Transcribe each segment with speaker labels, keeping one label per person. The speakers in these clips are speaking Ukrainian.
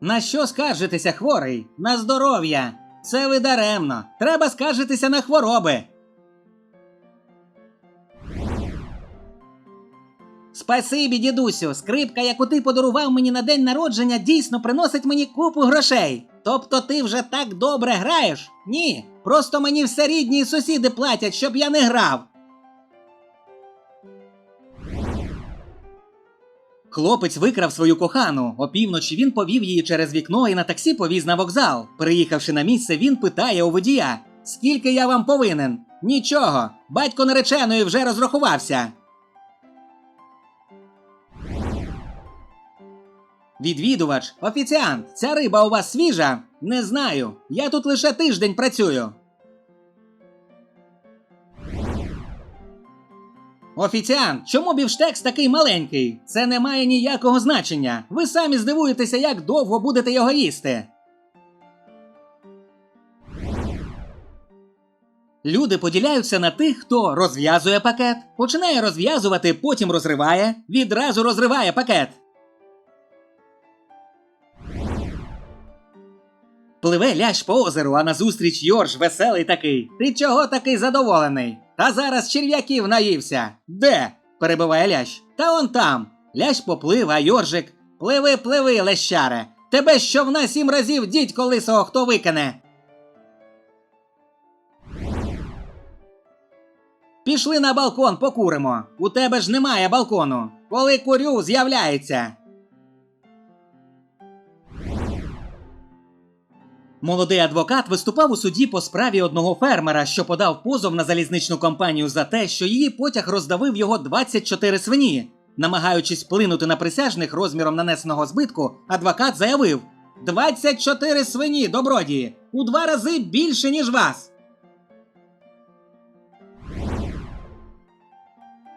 Speaker 1: На що скаржитися, хворий? На здоров'я. Це ви даремно. Треба скаржитися на хвороби. Спасибі, дідусю, скрипка, яку ти подарував мені на день народження, дійсно приносить мені купу грошей. Тобто ти вже так добре граєш? Ні. Просто мені все рідні і сусіди платять, щоб я не грав. Хлопець викрав свою кохану. Опівночі він повів її через вікно і на таксі повіз на вокзал. Приїхавши на місце, він питає у водія: Скільки я вам повинен? Нічого. Батько нареченої вже розрахувався. Відвідувач, офіціант, ця риба у вас свіжа? Не знаю. Я тут лише тиждень працюю. Офіціант, чому бівштекс такий маленький? Це не має ніякого значення. Ви самі здивуєтеся, як довго будете його їсти. Люди поділяються на тих, хто розв'язує пакет, починає розв'язувати, потім розриває, відразу розриває пакет. Пливе лящ по озеру, а назустріч Йорж веселий такий. Ти чого такий задоволений? Та зараз черв'яків наївся. Де? перебиває лящ. Та он там. Лящ поплив, а Йоржик. Пливи, пливи, лещаре. Тебе щовна сім разів дідько лисого хто викине. Пішли на балкон, покуримо. У тебе ж немає балкону. Коли курю, з'являється. Молодий адвокат виступав у суді по справі одного фермера, що подав позов на залізничну компанію за те, що її потяг роздавив його 24 свині. Намагаючись вплинути на присяжних розміром нанесеного збитку, адвокат заявив: 24 свині, добродії! У два рази більше, ніж вас.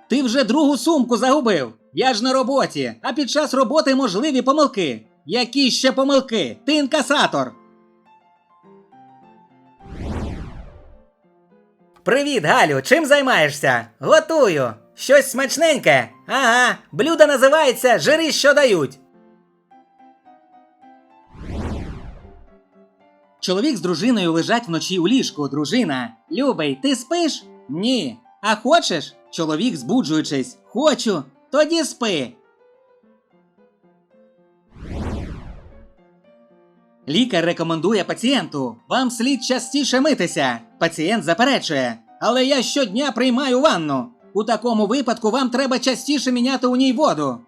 Speaker 1: Ти вже другу сумку загубив. Я ж на роботі, а під час роботи можливі помилки. Які ще помилки? Ти інкасатор. Привіт, Галю, чим займаєшся? Готую. Щось смачненьке. Ага, блюдо називається Жири, що дають. Чоловік з дружиною лежать вночі у ліжку. Дружина. Любий, ти спиш? Ні. А хочеш? Чоловік, збуджуючись. Хочу. Тоді спи. Лікар рекомендує пацієнту: вам слід частіше митися. Пацієнт заперечує. Але я щодня приймаю ванну. У такому випадку вам треба частіше міняти у ній воду.